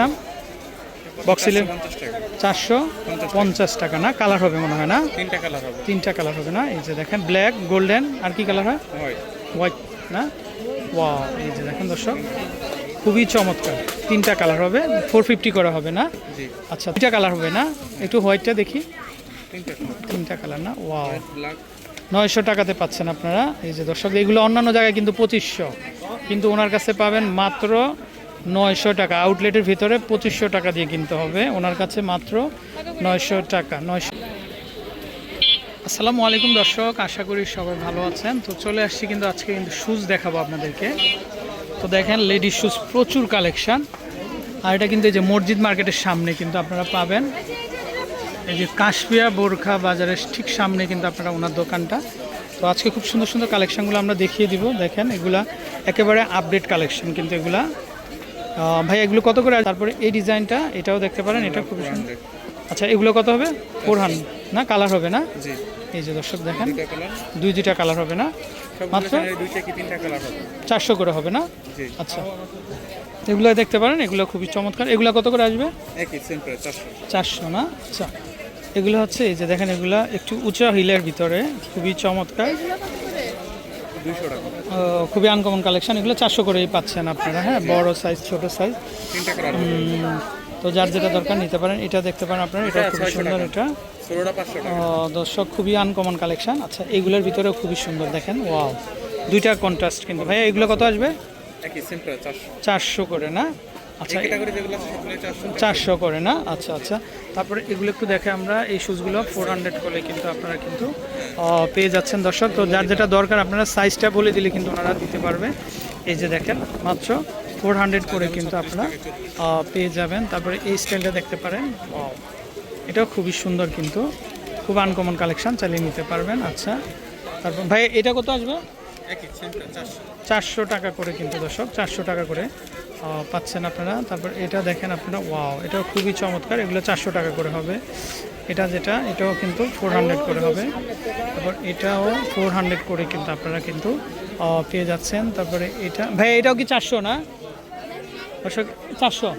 দাম? বক্সিলের চারশো পঞ্চাশ টাকা। না? কালার হবে মনে হয় না? তিনটা কালার হবে। তিনটা কালার হবে না? এই যে দেখেন ব্ল্যাক গোল্ডেন আর কি কালার হয়? হয় হোয়াইট না? ওয়া এই যে দেখেন দর্শক খুবই চমৎকার। তিনটা কালার হবে ফোর ফিফটি করা হবে না? আচ্ছা দুইটা কালার হবে না? একটু হোয়াইটটা দেখি। তিনটা কালার না? ব্ল্যাক নয়শো টাকাতে পাচ্ছেন আপনারা। এই যে দর্শক এগুলো অন্যান্য জায়গায় কিন্তু পঁচিশশো। কিন্তু ওনার কাছে পাবেন মাত্র নয়শো টাকা। আউটলেটের ভিতরে পঁচিশশো টাকা দিয়ে কিনতে হবে। ওনার কাছে মাত্র নয়শো টাকা, নয়শো। আসসালামু আলাইকুম দর্শক, আশা করি সবাই ভালো আছেন। তো চলে আসছি কিন্তু আজকে কিন্তু শুজ দেখাবো আপনাদেরকে। তো দেখেন লেডিস শ্যুজ প্রচুর কালেকশান আর এটা কিন্তু এই যে মসজিদ মার্কেটের সামনে কিন্তু আপনারা পাবেন। এই যে কাশপিয়া বোরখা বাজারের ঠিক সামনে কিন্তু আপনারা ওনার দোকানটা। তো আজকে খুব সুন্দর সুন্দর কালেকশনগুলো আমরা দেখিয়ে দিব। দেখেন, এগুলা একেবারে আপডেট কালেকশন কিন্তু এগুলা। ভাই এগুলো কত করে? তারপরে এই ডিজাইনটা এটাও দেখতে পারেন এটা খুব সুন্দর আচ্ছা এগুলো কত হবে? ফোর না? কালার হবে না? এই যে দর্শক দেখেন দুই দুইটা কালার হবে না? মাত্র? চারশো করে হবে না? আচ্ছা এগুলো দেখতে পারেন এগুলো খুবই চমৎকার। এগুলো কত করে আসবে? চারশো। না? আচ্ছা এগুলো হচ্ছে এই যে দেখেন এগুলো একটু উঁচা হিলের ভিতরে খুবই চমৎকার। খুবই আনকমন কালেকশন এগুলো চারশো করেই পাচ্ছেন আপনারা হ্যাঁ বড় সাইজ ছোট সাইজ তো যার যেটা দরকার নিতে পারেন এটা দেখতে পারেন আপনারা এটা খুব খুবই সুন্দর এটা। দর্শক খুবই আনকমন কালেকশন আচ্ছা এগুলোর ভিতরেও খুবই সুন্দর দেখেন ওয়াও দুইটা কন্ট্রাস্ট কিন্তু। ভাইয়া এগুলো কত আসবে? চারশো করে না? আচ্ছা চারশো করে না? আচ্ছা আচ্ছা। তারপরে এগুলো একটু দেখে আমরা এই শুজগুলো ফোর হান্ড্রেড করে কিন্তু আপনারা কিন্তু পেয়ে যাচ্ছেন। দর্শক তো যার যেটা দরকার আপনারা সাইজটা বলে দিলে কিন্তু ওনারা দিতে পারবে। এই যে দেখেন মাত্র ফোর হান্ড্রেড করে কিন্তু আপনারা পেয়ে যাবেন। তারপরে এই স্টাইলটা দেখতে পারেন! এটাও খুবই সুন্দর কিন্তু। খুব আনকমন কালেকশন চালিয়ে নিতে পারবেন। আচ্ছা তারপর ভাই এটা কত আসবে? চারশো টাকা করে কিন্তু দর্শক চারশো টাকা করে। পাচ্ছেন আপনারা। তারপর এটা দেখেন আপনারা, ওয়াও, এটাও খুবই চমৎকার। এগুলো চারশো টাকা করে হবে। এটা যেটা, এটাও কিন্তু ফোর হান্ড্রেড করে হবে। তারপর এটাও ফোর হান্ড্রেড করে কিন্তু আপনারা কিন্তু পেয়ে যাচ্ছেন। তারপরে এটা, ভাই, এটাও কি চারশো না? চারশো।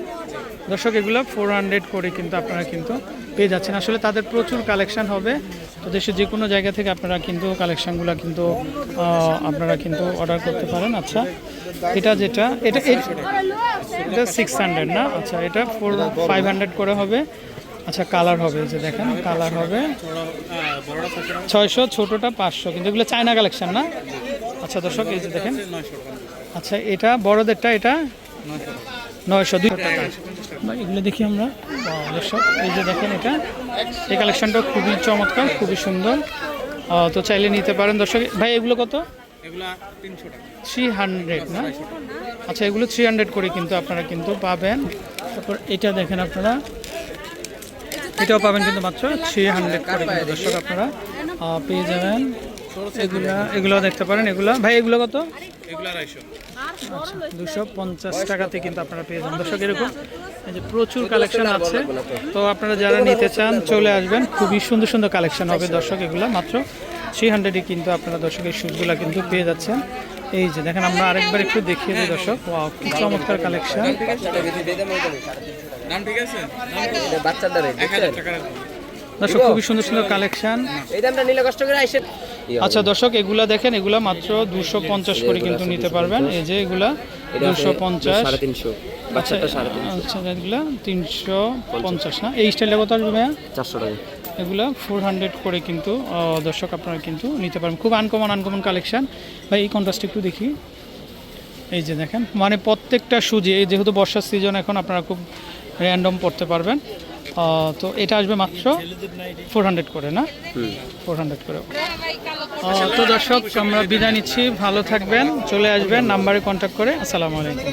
দর্শক, এগুলো ফোর হান্ড্রেড করে কিন্তু আপনারা কিন্তু পেয়ে যাচ্ছেন। আসলে তাদের প্রচুর কালেকশান হবে। তো দেশের যে কোনো জায়গা থেকে আপনারা কিন্তু কালেকশানগুলো কিন্তু আপনারা কিন্তু অর্ডার করতে পারেন। আচ্ছা এটা যেটা, এটা এটা সিক্স হান্ড্রেড না? আচ্ছা এটা ফোর ফাইভ হান্ড্রেড করে হবে। আচ্ছা কালার হবে যে দেখেন কালার হবে। ছয়শো, ছোটোটা পাঁচশো, কিন্তু এগুলো চায়না কালেকশান না? আচ্ছা দর্শক, এই যে দেখেন। আচ্ছা এটা বড়দেরটা, এটা নয়শো দুই টাকা। এগুলো দেখি আমরা। দর্শক এই যে দেখেন এটা এই কালেকশনটা খুবই চমৎকার খুবই সুন্দর। তো চাইলে নিতে পারেন। দর্শক ভাই এগুলো কত? থ্রি হান্ড্রেড না? আচ্ছা এগুলো থ্রি হান্ড্রেড করে কিন্তু আপনারা কিন্তু পাবেন। তারপর এটা দেখেন আপনারা। এটাও পাবেন কিন্তু মাত্র থ্রি হান্ড্রেড করে কিন্তু দর্শক আপনারা পেয়ে যাবেন। এগুলা এগুলো দেখতে পারেন এগুলো। ভাই এগুলো কত? এগুলা আড়াইশো। দুশো পঞ্চাশ টাকাতে কিন্তু আপনারা পেয়ে যাবেন। দর্শক, এরকম যে প্রচুর কালেকশন আছে। তো আপনারা যারা নিতে চান, চলে আসবেন। খুবই সুন্দর সুন্দর কালেকশন হবে দর্শক এগুলো। মাত্র থ্রি হান্ড্রেডে কিন্তু আপনারা দর্শকের এই কিন্তু পেয়ে যাচ্ছেন। এই যে দেখেন, আমরা আরেকবার একটু দেখিয়ে দিই দর্শক। কি চমৎকার কালেকশন। দর্শক, খুবই সুন্দর সুন্দর কালেকশন এই দামটা কষ্ট করে আচ্ছা দর্শক এগুলা দেখেন এগুলা মাত্র দুশো পঞ্চাশ করে কিন্তু নিতে পারবেন। এই যে এগুলা দুশো পঞ্চাশ। তিনশো। আচ্ছা এগুলা তিনশো পঞ্চাশ না? এই স্টাইলটা কত আসবে ভাইয়া? চারশো টাকা। এগুলো ফোর হান্ড্রেড করে কিন্তু দর্শক আপনারা কিন্তু নিতে পারেন খুব আনকমন আনকমন কালেকশন ভাই এই কন্ট্রাস্ট একটু দেখি। এই যে দেখেন মানে প্রত্যেকটা সুজি এই যেহেতু বর্ষার সিজন এখন আপনারা খুব র্যান্ডম পড়তে পারবেন। তো এটা আসবে মাত্র ফোর হান্ড্রেড করে না? ফোর হান্ড্রেড করে। তো দর্শক আমরা বিদায় নিচ্ছি। ভালো থাকবেন চলে আসবেন নাম্বারে কন্ট্যাক্ট করে। আসসালামু আলাইকুম।